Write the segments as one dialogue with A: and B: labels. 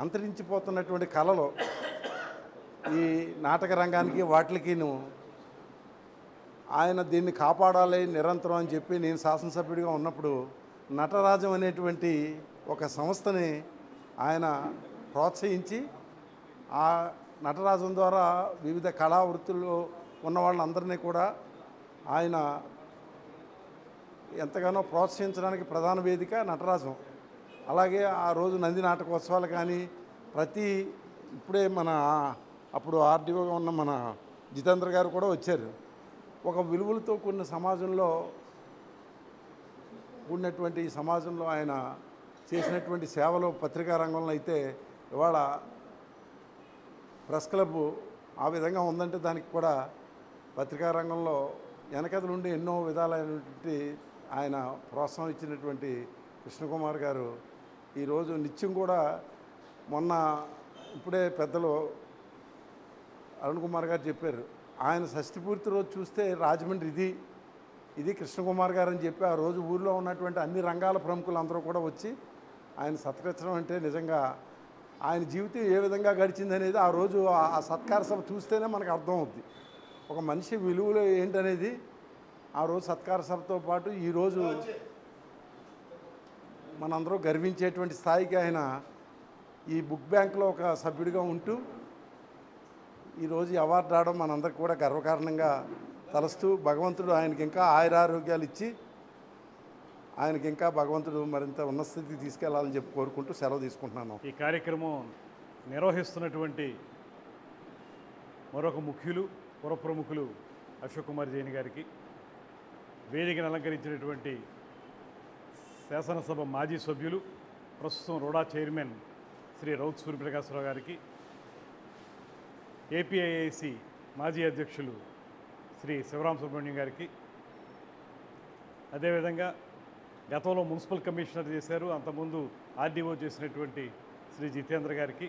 A: అంతరించిపోతున్నటువంటి కళలు ఈ నాటక రంగానికి వాటికిను ఆయన దీన్ని కాపాడాలి నిరంతరం అని చెప్పి నేను శాసనసభ్యుడిగా ఉన్నప్పుడు నటరాజం అనేటువంటి ఒక సంస్థని ఆయన ప్రోత్సహించి ఆ నటరాజం ద్వారా వివిధ కళా వృత్తుల్లో ఉన్న వాళ్ళందరినీ కూడా ఆయన ఎంతగానో ప్రోత్సహించడానికి ప్రధాన వేదిక నటరాజం. అలాగే ఆ రోజు నంది నాటకోత్సవాలు కానీ ప్రతి ఇప్పుడే మన అప్పుడు ఆర్డీఓగా ఉన్న మన జితేంద్ర గారు కూడా వచ్చారు. ఒక విలువలతో కూడిన సమాజంలో కూడినటువంటి ఈ సమాజంలో ఆయన చేసినటువంటి సేవలు పత్రికా రంగంలో అయితే ఇవాళ ప్రెస్ క్లబ్ ఆ విధంగా ఉందంటే దానికి కూడా పత్రికా రంగంలో వెనకద ఎన్నో విధాలైనటువంటి ఆయన ప్రోత్సాహం ఇచ్చినటువంటి కృష్ణకుమార్ గారు ఈరోజు నిత్యం కూడా మొన్న ఇప్పుడే పెద్దలు అరుణ్ కుమార్ గారు చెప్పారు. ఆయన షష్టిపూర్తి రోజు చూస్తే రాజమండ్రి ఇది ఇది కృష్ణకుమార్ గారు అని చెప్పి ఆ రోజు ఊర్లో ఉన్నటువంటి అన్ని రంగాల ప్రముఖులు అందరూ కూడా వచ్చి ఆయన సత్కరించడం అంటే నిజంగా ఆయన జీవితం ఏ విధంగా గడిచింది అనేది ఆ రోజు ఆ ఆ సత్కార సభ చూస్తేనే మనకు అర్థం అవుద్ది. ఒక మనిషి విలువలు ఏంటనేది ఆ రోజు సత్కార సభతో పాటు ఈరోజు మనందరూ గర్వించేటువంటి స్థాయికి ఆయన ఈ బుక్ బ్యాంక్లో ఒక సభ్యుడిగా ఉంటూ ఈరోజు అవార్డు రావడం మనందరికి కూడా గర్వకారణంగా తలస్తూ భగవంతుడు ఆయనకి ఇంకా ఆయురారోగ్యాలు ఇచ్చి ఆయనకి ఇంకా భగవంతుడు మరింత ఉన్నత స్థితికి తీసుకెళ్ళాలని చెప్పి కోరుకుంటూ సెలవు తీసుకుంటున్నాను.
B: ఈ కార్యక్రమం నిర్వహిస్తున్నటువంటి మరొక ముఖ్యులు పురప్రముఖులు అశోక్ కుమార్ జైన్ గారికి వేదికను అలంకరించినటువంటి శాసనసభ మాజీ సభ్యులు ప్రస్తుతం రోడా చైర్మన్ శ్రీ రౌత్ సూర్యప్రకాశ్రావు గారికి ఏపీఐఐసి మాజీ అధ్యక్షులు శ్రీ శివరాం సుబ్రహ్మణ్యం గారికి. అదేవిధంగా గతంలో మున్సిపల్ కమిషనర్ చేశారు అంతకుముందు ఆర్డీఓ చేసినటువంటి శ్రీ జితేంద్ర గారికి.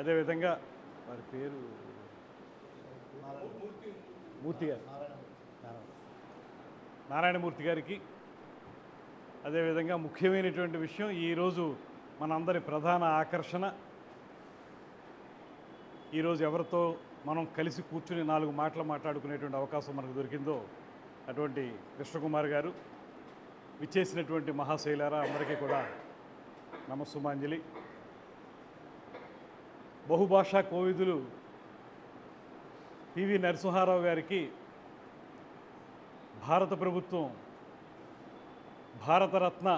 B: అదేవిధంగా వారి పేరు మూర్తి గారు. నారాయణమూర్తి గారికి. అదేవిధంగా ముఖ్యమైనటువంటి విషయం ఈరోజు మనందరి ప్రధాన ఆకర్షణ. ఈరోజు ఎవరితో మనం కలిసి కూర్చుని నాలుగు మాటలు మాట్లాడుకునేటువంటి అవకాశం మనకు దొరికిందో అటువంటి కృష్ణకుమార్ గారు విచ్చేసినటువంటి మహాశైలారా అందరికీ కూడా నమస్సుమాంజలి. బహుభాషా కోవిదులు పివి నరసింహారావు గారికి భారత ప్రభుత్వం భారతరత్న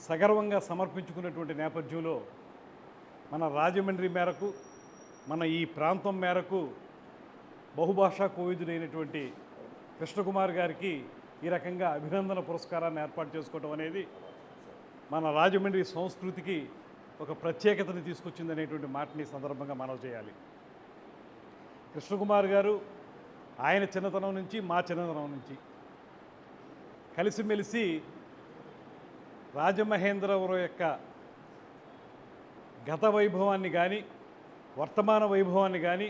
B: సగర్వంగా సమర్పించుకున్నటువంటి నేపథ్యంలో మన రాజమండ్రి మేరకు మన ఈ ప్రాంతం మేరకు బహుభాషా కోవిదుడైనటువంటి కృష్ణకుమార్ గారికి ఈ రకంగా అభినందన పురస్కారాన్ని ఏర్పాటు చేసుకోవడం అనేది మన రాజమండ్రి సంస్కృతికి ఒక ప్రత్యేకతను తీసుకొచ్చింది అనేటువంటి మాటని సందర్భంగా మనవి చేయాలి. కృష్ణకుమార్ గారు ఆయన చిన్నతనం నుంచి మా చిన్నతనం నుంచి కలిసిమెలిసి రాజమహేంద్రవరం యొక్క గత వైభవాన్ని కానీ వర్తమాన వైభవాన్ని కానీ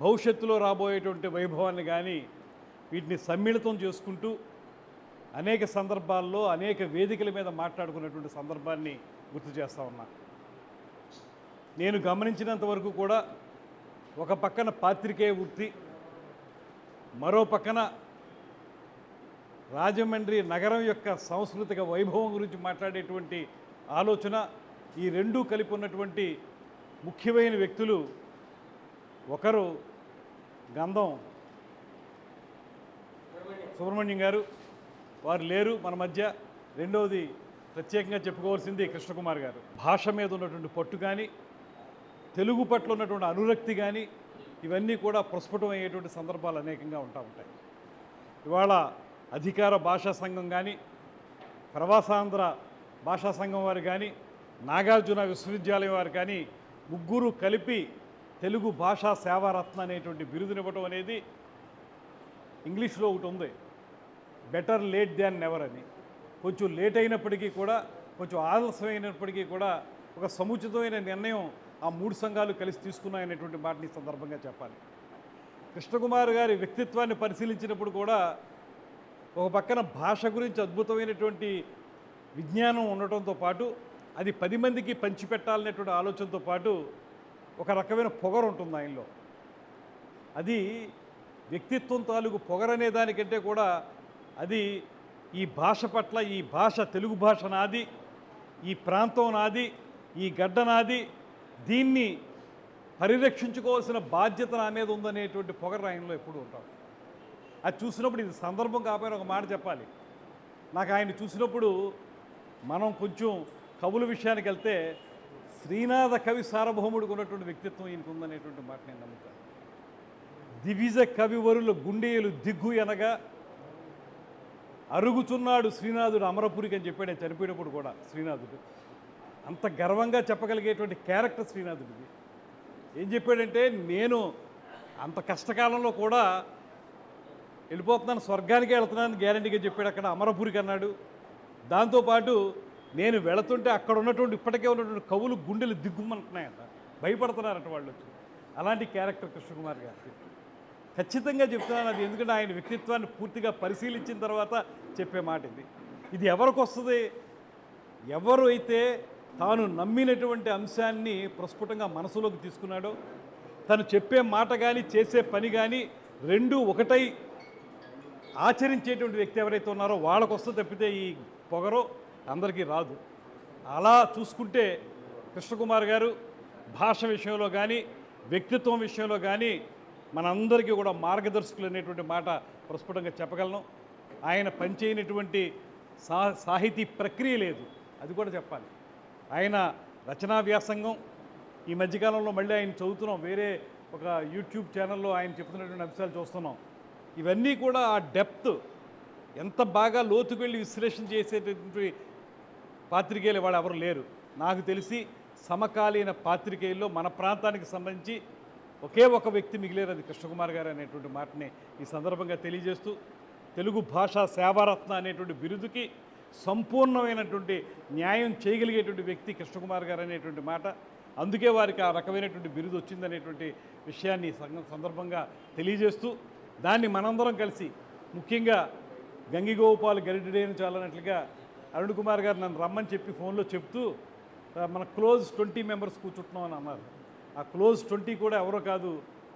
B: భవిష్యత్తులో రాబోయేటువంటి వైభవాన్ని కానీ వీటిని సమ్మిళితం చేసుకుంటూ అనేక సందర్భాల్లో అనేక వేదికల మీద మాట్లాడుకున్నటువంటి సందర్భాన్ని గుర్తు చేస్తా ఉన్నా. నేను గమనించినంత వరకు కూడా ఒక పక్కన పాత్రికేయ వృత్తి మరో పక్కన రాజమండ్రి నగరం యొక్క సాంస్కృతిక వైభవం గురించి మాట్లాడేటువంటి ఆలోచన ఈ రెండూ కలిపి ఉన్నటువంటి ముఖ్యమైన వ్యక్తులు ఒకరు గంధం సుబ్రహ్మణ్యం గారు. వారు లేరు మన మధ్య. రెండవది ప్రత్యేకంగా చెప్పుకోవాల్సింది కృష్ణకుమార్ గారు. భాష మీద ఉన్నటువంటి పట్టు కానీ తెలుగు పట్ల ఉన్నటువంటి అనురక్తి కానీ ఇవన్నీ కూడా ప్రస్ఫుటమయ్యేటువంటి సందర్భాలు అనేకంగా ఉంటా ఉంటాయి. ఇవాళ అధికార భాషా సంఘం కానీ ప్రవాసాంధ్ర భాషా సంఘం వారు కానీ నాగార్జున విశ్వవిద్యాలయం వారు కానీ ముగ్గురు కలిపి తెలుగు భాషా సేవారత్న అనేటువంటి బిరుదునివ్వటం అనేది ఇంగ్లీష్లో ఒకటి ఉంది. బెటర్ లేట్ దాన్ నెవర్ అని. కొంచెం లేట్ అయినప్పటికీ కూడా కొంచెం ఆలస్యమైనప్పటికీ కూడా ఒక సముచితమైన నిర్ణయం ఆ మూడు సంఘాలు కలిసి తీసుకున్నాయనేటువంటి మాటని సందర్భంగా చెప్పాలి. కృష్ణకుమార్ గారి వ్యక్తిత్వాన్ని పరిశీలించినప్పుడు కూడా ఒక పక్కన భాష గురించి అద్భుతమైనటువంటి విజ్ఞానం ఉండటంతో పాటు అది పది మందికి పంచిపెట్టాలనేటువంటి ఆలోచనతో పాటు ఒక రకమైన పొగరు ఉంటుంది ఆయనలో. అది వ్యక్తిత్వం తాలూకు పొగరనే దానికంటే కూడా అది ఈ భాష పట్ల ఈ భాష తెలుగు భాష నాది ఈ ప్రాంతం నాది ఈ గడ్డ నాది దీన్ని పరిరక్షించుకోవాల్సిన బాధ్యత నా మీద ఉందనేటువంటి పొగరు ఆయనలో ఎప్పుడు ఉంటాం అది చూసినప్పుడు ఇది సందర్భం కాకపోయినా ఒక మాట చెప్పాలి. నాకు ఆయన చూసినప్పుడు మనం కొంచెం కవుల విషయానికి వెళ్తే శ్రీనాథ కవి సార్వభౌముడికి ఉన్నటువంటి వ్యక్తిత్వం ఈయనకు ఉందనేటువంటి మాట నేను నమ్ముతాను. దివిజ కవివరుల గుండెలు దిగ్గు అనగా అరుగుచున్నాడు శ్రీనాథుడు అమరపురికి అని చెప్పాడు ఆయన చనిపోయినప్పుడు కూడా శ్రీనాథుడు. అంత గర్వంగా చెప్పగలిగేటువంటి క్యారెక్టర్ శ్రీనాథుడిది. ఏం చెప్పాడంటే నేను అంత కష్టకాలంలో కూడా వెళ్ళిపోతున్నాను స్వర్గానికి వెళ్తున్నాను గ్యారంటీగా చెప్పాడు అక్కడ అమరపురికి అన్నాడు. దాంతోపాటు నేను వెళుతుంటే అక్కడ ఉన్నటువంటి ఇప్పటికే ఉన్నటువంటి కవులు గుండెలు దిగ్గుమంటున్నాయంట భయపడుతున్నారట వాళ్ళు వచ్చి. అలాంటి క్యారెక్టర్ కృష్ణకుమార్ గారికి ఖచ్చితంగా చెప్తున్నాను అది ఎందుకంటే ఆయన వ్యక్తిత్వాన్ని పూర్తిగా పరిశీలించిన తర్వాత చెప్పే మాట ఇది. ఇది ఎవరికి వస్తుంది? ఎవరు అయితే తాను నమ్మినటువంటి అంశాన్ని ప్రస్ఫుటంగా మనసులోకి తీసుకున్నాడో తను చెప్పే మాట కానీ చేసే పని కానీ రెండు ఒకటై ఆచరించేటువంటి వ్యక్తి ఎవరైతే ఉన్నారో వాళ్ళకు వస్తే తప్పితే ఈ పొగరో అందరికీ రాదు. అలా చూసుకుంటే కృష్ణకుమార్ గారు భాష విషయంలో కానీ వ్యక్తిత్వం విషయంలో కానీ మనందరికీ కూడా మార్గదర్శకులు అనేటువంటి మాట ప్రస్ఫుటంగా చెప్పగలను. ఆయన పనిచేయనటువంటి సా సాహితీ ప్రక్రియ లేదు. అది కూడా చెప్పాలి. ఆయన రచనా వ్యాసంగం ఈ మధ్యకాలంలో మళ్ళీ ఆయన చదువుతున్నాం. వేరే ఒక యూట్యూబ్ ఛానల్లో ఆయన చెప్తున్నటువంటి అంశాలు చూస్తున్నాం. ఇవన్నీ కూడా ఆ డెప్త్ ఎంత బాగా లోతుకు వెళ్ళి విశ్లేషణ చేసేటటువంటి పాత్రికేయులు వాళ్ళు ఎవరు లేరు. నాకు తెలిసి సమకాలీన పాత్రికేయుల్లో మన ప్రాంతానికి సంబంధించి ఒకే ఒక వ్యక్తి మిగిలేరు అది కృష్ణకుమార్ గారు అనేటువంటి మాటని ఈ సందర్భంగా తెలియజేస్తూ తెలుగు భాషా సేవారత్న అనేటువంటి బిరుదుకి సంపూర్ణమైనటువంటి న్యాయం చేయగలిగేటువంటి వ్యక్తి కృష్ణకుమార్ గారు అనేటువంటి మాట. అందుకే వారికి ఆ రకమైనటువంటి బిరుదు వచ్చిందనేటువంటి విషయాన్ని సందర్భంగా తెలియజేస్తూ దాన్ని మనందరం కలిసి ముఖ్యంగా గంగిగోపాల్ గరిటెడేని చాలన్నట్లుగా అరుణ్ కుమార్ గారు నన్ను రమ్మని చెప్పి ఫోన్లో చెప్తూ మన క్లోజ్ ట్వంటీ మెంబర్స్ కూర్చుంటున్నాం అని అన్నారు. ఆ క్లోజ్ ట్వంటీ కూడా ఎవరో కాదు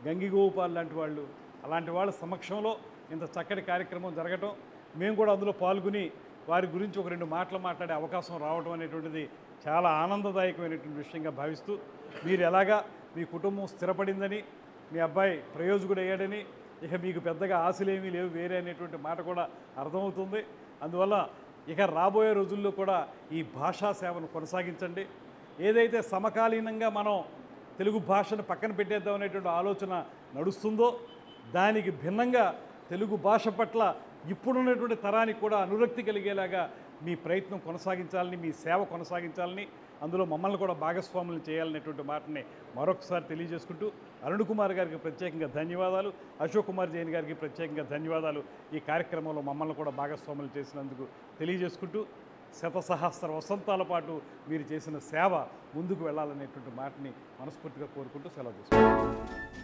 B: గంగిగోపాల్ లాంటి వాళ్ళు. అలాంటి వాళ్ళ సమక్షంలో ఇంత చక్కటి కార్యక్రమం జరగటం మేము కూడా అందులో పాల్గొని వారి గురించి ఒక రెండు మాటలు మాట్లాడే అవకాశం రావడం అనేటువంటిది చాలా ఆనందదాయకమైనటువంటి విషయంగా భావిస్తూ మీరు ఎలాగా మీ కుటుంబం స్థిరపడిందని మీ అబ్బాయి ప్రయోజకుడు అయ్యాడని ఇక మీకు పెద్దగా ఆశలేమీ లేవు వేరే అనేటువంటి మాట కూడా అర్థమవుతుంది. అందువల్ల ఇక రాబోయే రోజుల్లో కూడా ఈ భాషా సేవను కొనసాగించండి. ఏదైతే సమకాలీనంగా మనం తెలుగు భాషను పక్కన పెట్టేద్దాం అనేటువంటి ఆలోచన నడుస్తుందో దానికి భిన్నంగా తెలుగు భాష పట్ల ఇప్పుడున్నటువంటి తరానికి కూడా అనురక్తి కలిగేలాగా మీ ప్రయత్నం కొనసాగించాలని మీ సేవ కొనసాగించాలని అందులో మమ్మల్ని కూడా భాగస్వాములు చేయాలనేటువంటి మాటని మరొకసారి తెలియజేసుకుంటూ అరుణ్ కుమార్ గారికి ప్రత్యేకంగా ధన్యవాదాలు అశోక్ కుమార్ జైన్ గారికి ప్రత్యేకంగా ధన్యవాదాలు. ఈ కార్యక్రమంలో మమ్మల్ని కూడా భాగస్వాములు చేసినందుకు తెలియజేసుకుంటూ శతసహస్ర వసంతాల పాటు మీరు చేసిన సేవ ముందుకు వెళ్ళాలనేటువంటి మాటని మనస్ఫూర్తిగా కోరుకుంటూ సెలవు తీసుకుంటాం